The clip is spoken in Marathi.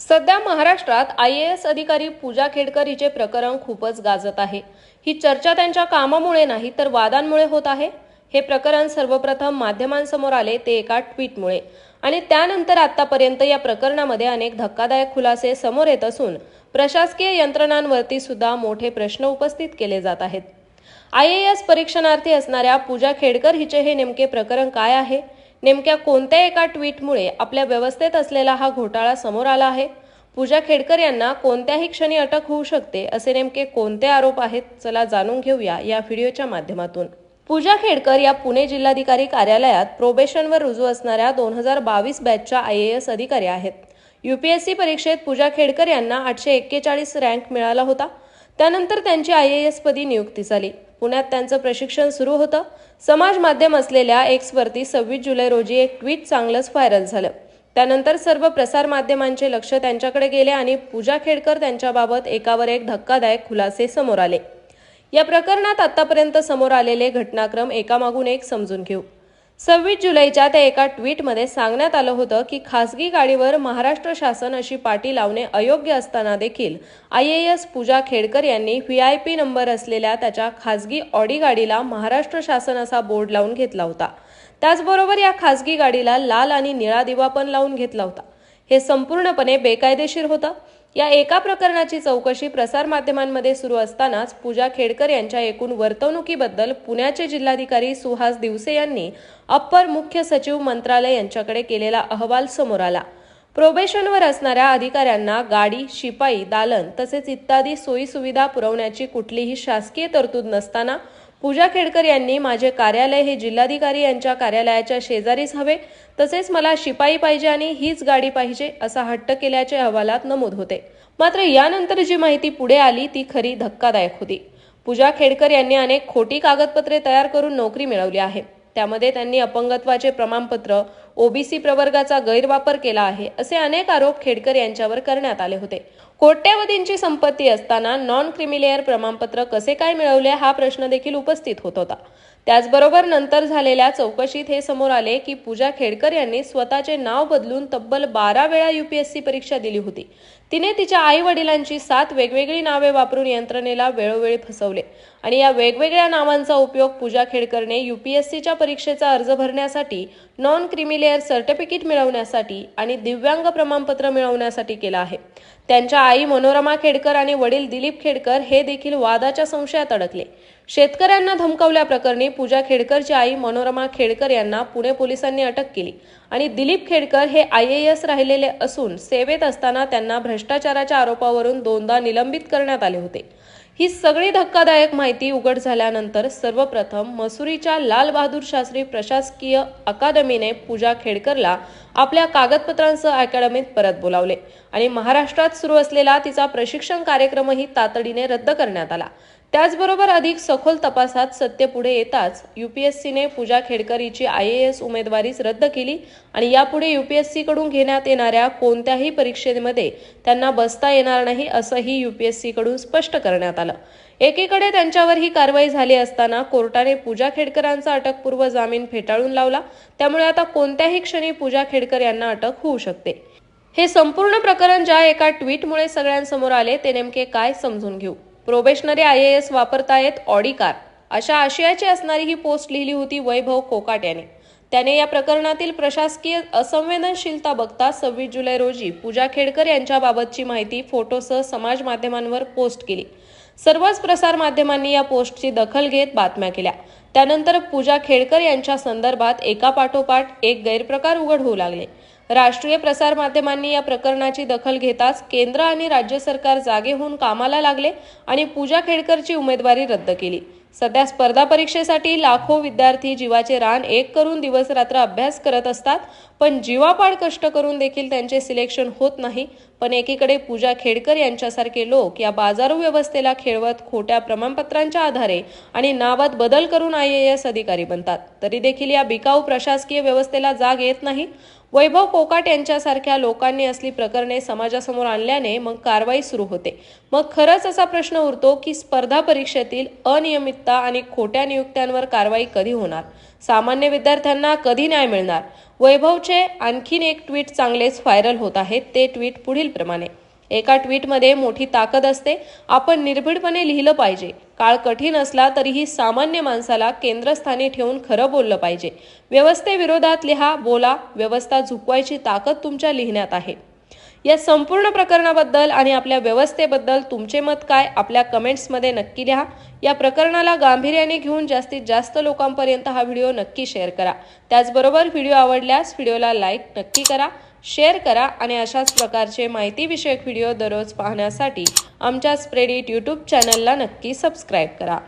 सध्या महाराष्ट्रात आय ए एस अधिकारी पूजा खेडकर हिचे प्रकरण खूपच गाजत आहे. ही चर्चा त्यांच्या कामामुळे नाही तर वादांमुळे होत आहे. हे प्रकरण सर्वप्रथम माध्यमांसमोर आले ते एका ट्विटमुळे. आणि त्यानंतर आतापर्यंत या प्रकरणामध्ये अनेक धक्कादायक खुलासे समोर येत असून प्रशासकीय यंत्रणांवरती सुद्धा मोठे प्रश्न उपस्थित केले जात आहेत. आय ए एस परीक्षणार्थी असणाऱ्या पूजा खेडकर हिचे हे नेमके प्रकरण काय आहे? नेमक्या कोणत्या एका ट्विटमुळे आपल्या व्यवस्थेत असलेला हा घोटाळा समोर आला आहे? पूजा खेडकर यांना कोणत्याही क्षणी अटक होऊ शकते असे नेमके कोणते आरोप आहेत? चला जाणून घेऊया या व्हिडिओच्या माध्यमातून. पूजा खेडकर या पुणे जिल्हाधिकारी कार्यालयात प्रोबेशनवर रुजू असणाऱ्या दोन हजार बावीस बॅचच्या आय ए एस अधिकारी आहेत. युपीएससी परीक्षेत पूजा खेडकर यांना आठशे एक्केचाळीस रँक मिळाला होता. त्यानंतर त्यांची आय ए एस पदी नियुक्ती झाली. पुण्यात त्यांचं प्रशिक्षण सुरू होतं. समाज माध्यम असलेल्या एक्सवरती सव्वीस जुलै रोजी एक ट्विट चांगलंच व्हायरल झालं. त्यानंतर सर्व प्रसार माध्यमांचे लक्ष त्यांच्याकडे गेले आणि पूजा खेडकर त्यांच्याबाबत एकावर एक धक्कादायक खुलासे समोर आले. या प्रकरणात आतापर्यंत समोर आलेले घटनाक्रम एकामागून एक समजून घेऊ. सव्वीस जुलैच्या त्या एका ट्विटमध्ये सांगण्यात आलं होतं की खासगी गाडीवर महाराष्ट्र शासन अशी पाटी लावणे अयोग्य असताना देखील I A S Pooja Khedkar यांनी व्ही आय पी नंबर असलेल्या त्याच्या खासगी ऑडी गाडीला महाराष्ट्र शासन असा बोर्ड लावून घेतला होता. त्याचबरोबर या खासगी गाडीला लाल आणि निळा दिवा पण लावून घेतला होता. हे संपूर्णपणे बेकायदेशीर होतं. या एका प्रकरणाची चौकशी प्रसारमाध्यमांमध्ये सुरू असतानाच पूजा खेडकर यांच्या एकूण वर्तवणुकीबद्दल पुण्याचे जिल्हाधिकारी सुहास दिवसे यांनी अप्पर मुख्य सचिव मंत्रालय यांच्याकडे केलेला अहवाल समोर आला. प्रोबेशनवर असणाऱ्या अधिकाऱ्यांना गाडी शिपाई दालन तसेच इत्यादी सोयीसुविधा पुरवण्याची कुठलीही शासकीय तरतूद नसताना पूजा खेडकर यांनी माझे कार्यालय हे जिल्हाधिकारी यांच्या कार्यालयाच्या शेजारीच हवे. तसेच मला शिपाई पाहिजे आणि हीच गाडी पाहिजे असा हट्ट केल्याचे अहवालात नमूद होते. मात्र यानंतर जी माहिती पुढे आली ती खरी धक्कादायक होती. पूजा खेडकर यांनी अनेक खोटी कागदपत्रे तयार करून नोकरी मिळवली आहे. त्यामध्ये त्यांनी अपंगत्वाचे प्रमाणपत्र ओबीसी प्रवर्गाचा गैरवापर केला आहे असे अनेक आरोप खेडकर यांच्यावर करण्यात आले होते. कोट्यावधींची संपत्ती असताना नॉन क्रिमिलेअर प्रमाणपत्र कसे काय मिळवले हा प्रश्न देखील उपस्थित होत होता. त्याचबरोबर नंतर झालेल्या चौकशीत हे समोर आले की पूजा खेडकर यांनी स्वतःचे नाव बदलून तब्बल बारा वेळा युपीएससी परीक्षा दिली होती. तिने तिच्या आई वडिलांची सात वेगवेगळी नावे वापरून यंत्रणेला वेळोवेळी फसवले आणि या वेगवेगळ्या नावांचा उपयोग पूजा खेडकरने युपीएससीच्या परीक्षेचा अर्ज भरण्यासाठी नॉन क्रिमिलेअर सर्टिफिकेट मिळवण्यासाठी आणि दिव्यांग प्रमाणपत्र मिळवण्यासाठी केला आहे. त्यांच्या आई मनोरमा खेडकर आणि वडील दिलीप खेडकर हे देखील वादाच्या संशयात अडकले. शेतकऱ्यांना धमकावल्याप्रकरणी पूजा खेडकरची आई मनोरमा खेडकर यांना पुणे पोलिसांनी अटक केली आणि दिलीप खेडकर हे आय ए एस राहिलेले असून सेवेत असताना त्यांना भ्रष्टाचाराच्या आरोपावरून दोनदा निलंबित करण्यात आले होते. ही सगळी धक्कादायक माहिती उघड झाल्यानंतर सर्वप्रथम मसुरीच्या लालबहादूर शास्त्री प्रशासकीय अकादमीने पूजा खेडकरला आपल्या कागदपत्रांसह अकॅडमीत परत बोलावले आणि महाराष्ट्रात सुरू असलेला तिचा प्रशिक्षण कार्यक्रमही तातडीने रद्द करण्यात आला. त्याचबरोबर अधिक सखोल तपासात सत्य पुढे येताच युपीएससीने पूजा खेडकर हिची आय ए एस उमेदवारीच रद्द केली आणि यापुढे युपीएससीकडून घेण्यात येणाऱ्या कोणत्याही परीक्षेमध्ये त्यांना बसता येणार नाही असंही युपीएससीकडून स्पष्ट करण्यात आलं. एकीकडे त्यांच्यावर ही कारवाई झाली असताना कोर्टाने पूजा खेडकरांचा अटकपूर्व जामीन फेटाळून लावला त्यामुळे आता कोणत्याही क्षणी पूजा खेडकर यांना अटक होऊ शकते. हे संपूर्ण प्रकरण ज्या एका ट्विटमुळे सगळ्यांसमोर आले ते नेमके काय समजून घेऊ? प्रोबेशनरी आय ए एस वापरतायत ऑडी कार. अशा आशयाची असणारी ही पोस्ट लिहिली होती वैभव कोकाट याने. त्याने या प्रकरणातील प्रशासकीय असंवेदनशीलता बघता सव्वीस जुलै रोजी पूजा खेडकर यांच्याबाबतची माहिती फोटोसह समाज माध्यमांवर पोस्ट केली. सर्वच प्रसार माध्यमांनी या पोस्टची दखल घेत बातम्या केल्या. त्यानंतर पूजा खेडकर यांच्या संदर्भात एकापाठोपाठ एक गैरप्रकार उघड होऊ लागले. राष्ट्रीय प्रसार माध्यमांनी या प्रकरणाची दखल घेताच केंद्र आणि राज्य सरकार जागे होऊन कामाला लागले आणि पूजा खेडकरची उमेदवारी रद्द केली. सध्या स्पर्धा परीक्षेसाठी लाखो विद्यार्थी जीवाचे रान एक करून दिवस रात्र अभ्यास करत असतात पण जीवापाड कष्ट करून देखील त्यांचे सिलेक्शन होत नाही. पण एकीकडे पूजा खेडकर यांच्यासारखे लोक या बाजारू व्यवस्थेला खेळवत खोट्या प्रमाणपत्रांच्या आधारे आणि नावात बदल करून आय ए एस अधिकारी बनतात. तरी देखील या बिकाऊ प्रशासकीय व्यवस्थेला जाग येत नाही. वैभव कोकाट यांच्यासारख्या लोकांनी असली प्रकरणे समाजासमोर आणल्याने मग कारवाई सुरू होते. मग खरंच असा प्रश्न उरतो की स्पर्धा परीक्षेतील अनियमितता आणि खोट्या नियुक्त्यांवर कारवाई कधी होणार? सामान्य विद्यार्थ्यांना कधी न्याय मिळणार? वैभवचे आणखीन एक ट्विट चांगलेच व्हायरल होत आहे ते ट्विट पुढील प्रमाणे. एका ट्विटमध्ये मोठी ताकद असते आपण निर्भीडपणे लिहिलं पाहिजे. काळ कठीण असला तरीही सामान्य माणसाला केंद्रस्थानी ठेवून खरं बोललं पाहिजे. व्यवस्थेविरोधात लिहा बोला व्यवस्था झुकवायची ताकद तुमच्या लिहिण्यात आहे. या संपूर्ण प्रकरणाबद्दल आणि आपल्या व्यवस्थेबद्दल तुमचे मत काय आपल्या कमेंट्समध्ये नक्की लिहा. या प्रकरणाला गांभीर्याने घेऊन जास्तीत जास्त लोकांपर्यंत हा व्हिडिओ नक्की शेअर करा. त्याचबरोबर व्हिडिओ आवडल्यास व्हिडिओला लाईक नक्की करा शेअर करा आणि अशाच प्रकारचे माहितीविषयक व्हिडिओ दररोज पाहण्यासाठी आमच्या स्प्रेडिट यूट्यूब चॅनलला नक्की सबस्क्राईब करा.